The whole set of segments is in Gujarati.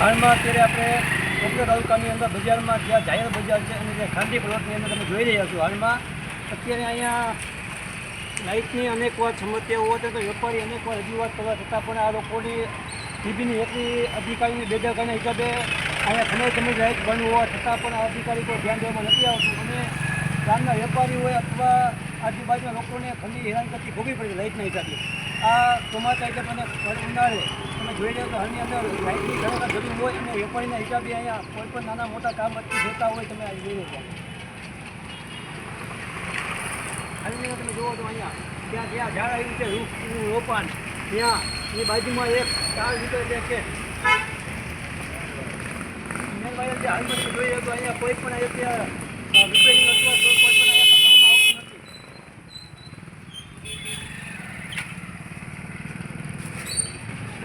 હાલમાં અત્યારે આપણે કોકરા તાલુકાની અંદર બજારમાં જ્યાં જાહેર બજાર છે અને જે ખાનગી પ્લોટની અંદર તમે જોઈ રહ્યા છો હાલમાં, અત્યારે અહીંયા લાઇટની અનેક વાર સમસ્યા હોય તો વેપારી અનેક વાર રજૂઆત કરવા છતાં પણ આ લોકોની ટીબીની એટલી અધિકારીની બેદરકારીના હિસાબે અહીંયા ઘણા સમય લાઇટ બંધ હોવા છતાં પણ આ અધિકારી કોઈ ધ્યાન દેવામાં નથી આવતું. અને ગામના વેપારી હોય અથવા આજુબાજુના લોકોને ઘણી હેરાનગતિ ભોગવી પડે લાઇટના હિસાબે. આ ચોમાસા હિસાબે અને ઉનાળે જોઈ લો તો હાલની અંદર લાઇટની ઘણી જરૂર હોય અને વેપારીના હિસાબે અહીંયા કોઈ પણ નાના મોટા કામ અટકી જોતા હોય તમે જોઈ લો હાલની તમે જુઓ તો અહીંયા. ત્યાં જ્યાં ઝાડ આવ્યું છે રૂપનું રોપાણ ત્યાં, એ બાજુમાં એક ચાર લીટર જે છે. મેન વાયર જે હાલમાં જોઈ છો અહીંયા કોઈ પણ અહીંયા રિપેરિંગ અથવા કોઈ પણ અહીંયા કરવામાં આવતું નથી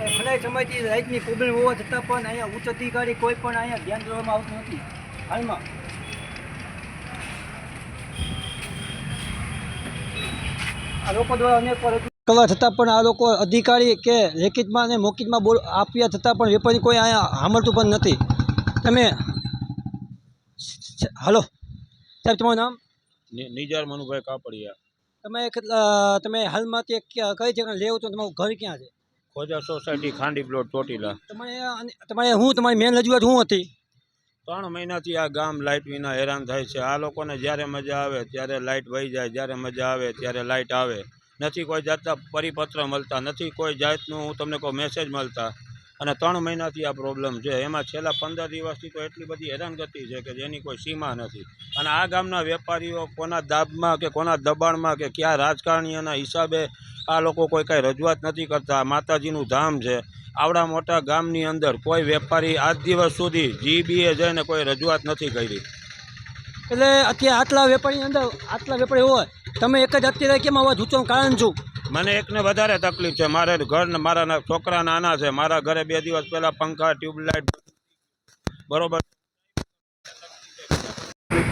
ઘણા સમયથી લાઇટની પ્રોબ્લેમ હોવા છતાં પણ અહીંયા ઉચ્ચ અધિકારી કોઈ પણ અહીંયા ધ્યાન દેવામાં આવતું નથી. હાલમાં. આ લોકો દ્વારા અનેક કરવા છતાં પણ આ લોકો અધિકારી કે લેખિતમાં અને મૌખિકમાં બોલ આપ્યા છતાં પણ વેપારી કોઈ અહીંયા સાંભળતું પણ નથી. તમે હલો. સાહેબ તમારું નામ? નિજાર મનુભાઈ કાપડિયા. તમે તમે હાલમાં તે ક્યાં- કઈ જગ્યાએ લેવો તો તમારું ઘર ક્યાં છે? ખોજા સોસાયટી ખાંડી પ્લોટ ચોટીલા. તમારે તમારે હું તમારી મેન રજૂઆત શું હતી? ત્રણ મહિનાથી આ ગામ લાઇટ વિના હેરાન થાય છે. આ લોકોને જ્યારે મજા આવે ત્યારે લાઇટ વહી જાય. જ્યારે મજા આવે ત્યારે લાઇટ આવે. નથી કોઈ જાતના પરિપત્ર મળતા નથી કોઈ જાતનું હું તમને કોઈ મેસેજ મળતા. અને ત્રણ મહિનાથી આ પ્રોબ્લેમ છે. એમાં છેલ્લા પંદર દિવસથી તો એટલી બધી હેરાનગતિ છે કે જેની કોઈ સીમા નથી. અને આ ગામના વેપારીઓ કોના દાબમાં કે કોના દબાણમાં કે કયા રાજકારણીઓના હિસાબે આ લોકો કોઈ કાંઈ રજૂઆત નથી કરતા. માતાજીનું ધામ છે. આવડા મોટા ગામની અંદર કોઈ વેપારી આજ દિવસ સુધી જીબીએ જઈને કોઈ રજૂઆત નથી કરી. એટલે અત્યારે આટલા વેપારીની અંદર આટલા વેપારી હોય, તમે એક જ અત્યારે કેમ આવા જૂચવાનું કારણ શું મને એકને વધારે તકલીફ છે. મારે ઘર ને મારા ના- છોકરા નાના છે. મારા ઘરે બે દિવસ પહેલાં પંખા ટ્યુબલાઇટ બરોબર.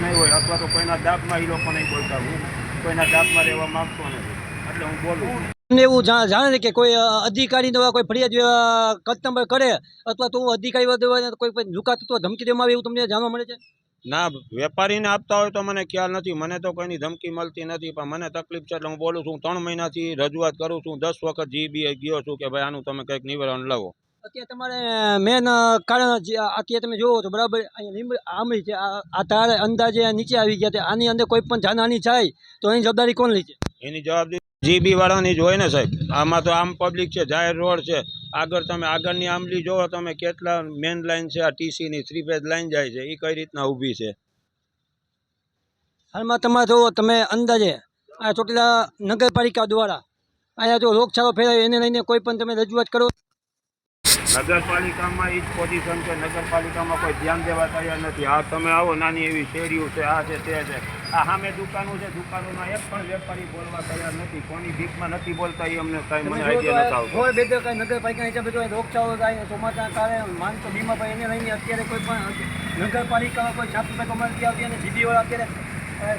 નહીં હોય. અથવા તો કોઈના દાબમાં એ લોકો નહીં બોલતા. હું કોઈના દાબમાં રહેવા માંગતો નથી. એટલે હું બોલું છું. એવું જાણે કે કોઈ અધિકારી દ્વારા કોઈ ફરિયાદ કસ્ટમર કરે? અથવા તો અધિકારી દ્વારા કોઈ કોઈ ધમકી દેવામાં આવે એવું તમને જાણવા મળે છે? ના વેપારીને આપતા હોય તો મને ખ્યાલ નથી. મને તો કોઈની ધમકી મળતી નથી પણ મને તકલીફ છે એટલે હું બોલું છું ત્રણ મહિનાથી રજૂઆત કરું છું દસ વખત જીબી ગયો છું કે ભાઈ આનું તમે કંઈક નિવારણ લાવો. અત્યારે તમારે મેન કારણ અત્યારે તમે જોવો છો બરાબર આંબળી છે આ આ અંદાજે નીચે આવી ગયા છે. આની અંદર કોઈ પણ જાનહાની થાય તો એની જવાબદારી કોણ લે છે એની જવાબદારી જીબી વાળાની જ હોય ને સાહેબ? આમાં તો આમ પબ્લિક છે, જાહેર રોડ છે. આગળ તમે આગળની આંબલી જોવો, તમે કેટલા મેન લાઈન છે, આ ટીસીની થ્રી ફેઝ લાઈન જાય છે એ કઈ રીતના ઊભી છે? હાલમાં તમારે જોવો, તમે અંદાજે આ ચોટીલા નગરપાલિકા દ્વારા અહીંયા જો રોગચાળો ફેલાયો, એને લઈને કોઈ પણ તમે રજૂઆત કરો. નગરપાલિકામાં એ જ પોઝિશન છે. નગરપાલિકામાં કોઈ ધ્યાન દેવા તૈયાર નથી. આ તમે આવો નાની એવી શેરીઓ છે આ છે તે છે. આ સામે દુકાનો છે. દુકાનોમાં એક પણ વેપારી બોલવા તૈયાર નથી. કોની ભીખમાં નથી બોલતા એ અમને કાંઈ મને આઈડિયા નથી આવતો. હોય કાંઈ નગરપાલિકા હિસાબે જો રોગચાળો થાય ચોમાસા કારણે માનતો બીમા ભાઈ એને લઈને અત્યારે કોઈ પણ નગરપાલિકામાં કોઈ છાપ રૂપિયા કમાતી આવતી અને જીબી વાળા અત્યારે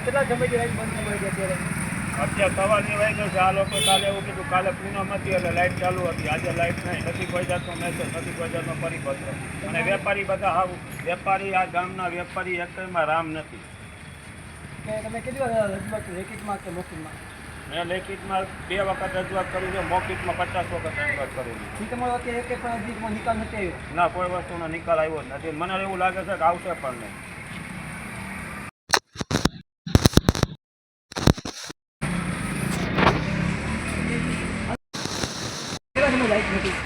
કેટલા સમયથી રહી બંધ થઈ ગઈ અત્યારે? અત્યારે સવારની વાગ્યો છે. આ લોકો કાલે એવું કીધું કાલે પૂનમ હતી એટલે લાઇટ ચાલુ હતી. આજે લાઇટ નહીં. નથી કોઈ જાતનો મેસેજ નથી કોઈ જાતનો પરિપત્ર. અને વેપારી બધા હાવ વેપારી આ ગામના વેપારી એકમાં રામ નથી. તમે કેટલી રજૂઆત લેખિતમાં કે મૌખિકમાં? મેં લેખિતમાં બે વખત રજૂઆત કરી છે. મૌખિકમાં પચાસ વખત રજૂઆત કરેલી ઈ તમારો અત્યારે એક પણ નિકાલ નથી આવ્યો? ના કોઈ વસ્તુનો નિકાલ આવ્યો જ નથી. મને એવું લાગે છે કે આવશે પણ નહીં કેટલા સમય લાઈટ નથી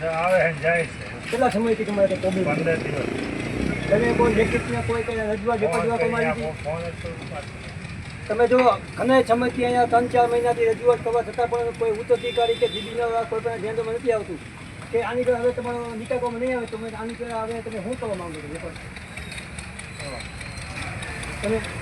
કેટલા સમયથી તમારે પ્રોબ્લેમ તમે કોઈ કોઈ કઈ રજૂઆત? તમે જો ઘણા સમયથી અહીંયા ત્રણ ચાર મહિનાથી રજૂઆત કરવા છતાં પણ કોઈ ઉચ્ચ અધિકારી કે જીબીના કોઈ પણ ધ્યાનમાં નથી આવતું. કે આની પર હવે તમારો કોમ નહીં આવે તો તમે આની પર આવે તમે શું કરવા માંગો છો વેપાર?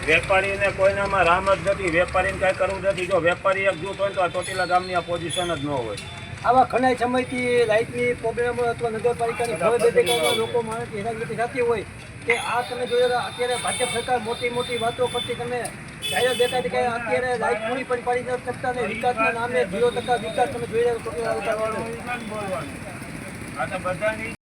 વેપારીને કોઈનામાં રામ જ નથી વેપારીને કાંઈ કરવું નથી. જો વેપારી એક જૂથ હોય તો આ ચોટીલા ગામની આ પોઝિશન જ ન હોય. આવા ઘણા સમયથી લાઇટની પ્રોબ્લેમ અથવા નગરપાલિકાની બેદરકારીના લોકો માણસ હેરાનગતિ થતી હોય કે આ તમે જોયેલા અત્યારે ભાજપ સરકાર મોટી મોટી વાતો કરતી તમે જાહેર દેતા કે અત્યારે લાઇટ પૂરી પણ પાડી નથી શકતા ને વિકાસના નામે ઝીરો ટકા વિકાસ તમે જોઈ રહ્યા બધાની